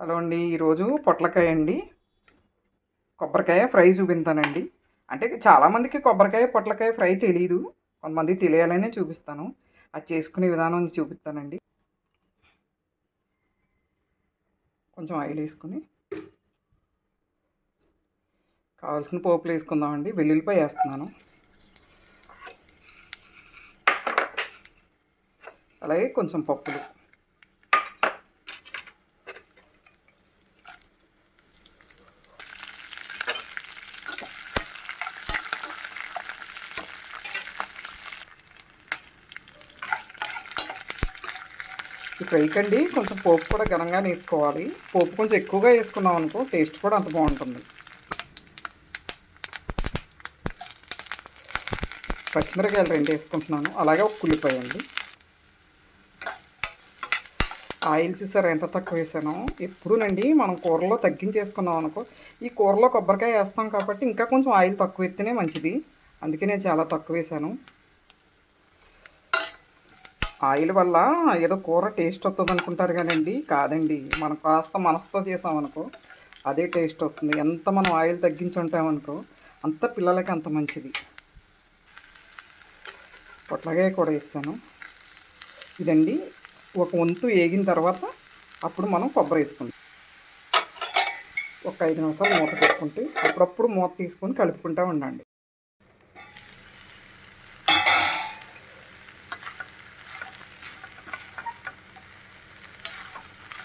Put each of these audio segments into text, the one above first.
Hello అండి ఈరోజు పొట్లకాయ అండి. కొబ్బరికాయ ఫ్రై చూపిస్తానండి అంటే చాలామందికి కొబ్బరికాయ పొట్లకాయ ఫ్రై తెలియదు కొంతమంది తెలియాలనే చూపిస్తాను. అది చేసుకునే విధానం చూపిస్తానండి. కొంచెం ఆయిల్ వేసుకుని. కావాల్సిన పోపులు వేసుకుందామండి. వెల్లుల్లిపాయ వేస్తున్నాను. అలాగే కొంచెం పప్పులు. ఈ ఫ్రైకి అండి కొంచెం పోపు కూడా ఘనంగా వేసుకోవాలి పోపు కొంచెం ఎక్కువగా వేసుకున్నాం అనుకో టేస్ట్ కూడా అంత బాగుంటుంది. పచ్చిమిరకాయలు రెండు వేసుకుంటున్నాను. అలాగే ఒక కుల్లిపాయ అండి. ఆయిల్ చూసారా ఎంత తక్కువ వేసానో? ఎప్పుడునండి మనం కూరలో తగ్గించేసుకున్నాం అనుకో ఈ కూరలో కొబ్బరికాయ వేస్తాం కాబట్టి ఇంకా కొంచెం ఆయిల్ తక్కువ ఎత్తేనే మంచిది. అందుకే నేను చాలా తక్కువ వేసాను. ఆయిల్ వల్ల ఏదో కూర టేస్ట్ వస్తుంది అనుకుంటారు కానండి. కాదండి. మనం కాస్త మనసుతో చేసామనుకో అదే టేస్ట్ వస్తుంది. ఎంత మనం ఆయిల్ తగ్గించి ఉంటామనుకో అంత పిల్లలకి అంత మంచిది. పొట్లకాయ కూడా ఇస్తాను ఇదండి. ఒక వంతు వేగిన తర్వాత అప్పుడు మనం కొబ్బరి వేసుకుంటాం. ఒక ఐదు నిమిషాలు మూత పెట్టుకుంటే అప్పుడప్పుడు మూత తీసుకొని కలుపుకుంటూ ఉండండి.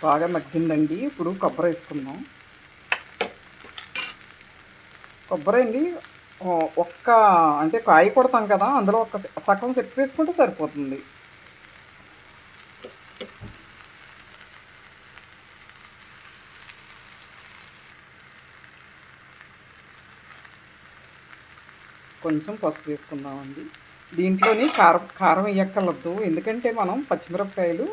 బాగా మగ్గిందండి. ఇప్పుడు కొబ్బరి వేసుకుందాం. కొబ్బరి అండి ఒక్క అంటే కాయ కొడతాం కదా అందులో ఒక సగం సెట్ వేసుకుంటే సరిపోతుంది. కొంచెం పసుపు వేసుకుందామండి. దీంట్లోని కారం కారం వేయక్కర్లేదు ఎందుకంటే మనం పచ్చిమిరపకాయలు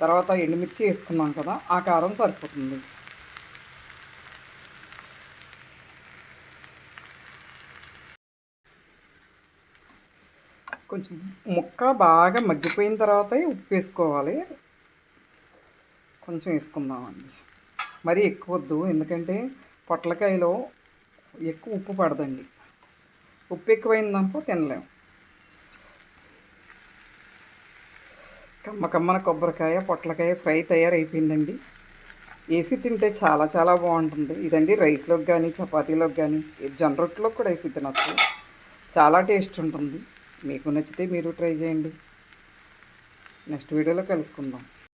తర్వాత ఎండుమిర్చి వేసుకున్నాం కదా ఆ కారం సరిపోతుంది. కొంచెం ముక్క బాగా మగ్గిపోయిన తర్వాత ఉప్పు వేసుకోవాలి. కొంచెం వేసుకుందామండి. మరీ ఎక్కువ వద్దు ఎందుకంటే పొట్లకాయలో ఎక్కువ ఉప్పు పడదండి. ఉప్పు ఎక్కువైందనుకో తినలేము కమ్మ కమ్మన కొబ్బరికాయ పొట్లకాయ ఫ్రై తయారైపోయిందండి. వేసి తింటే చాలా చాలా బాగుంటుంది. ఇదండి రైస్లోకి కానీ చపాతీలోకి కానీ జొన్న రొట్టెలోకి కూడా వేసి తినచ్చు. చాలా టేస్ట్ ఉంటుంది. మీకు నచ్చితే మీరు ట్రై చేయండి. నెక్స్ట్ వీడియోలో కలుసుకుందాం.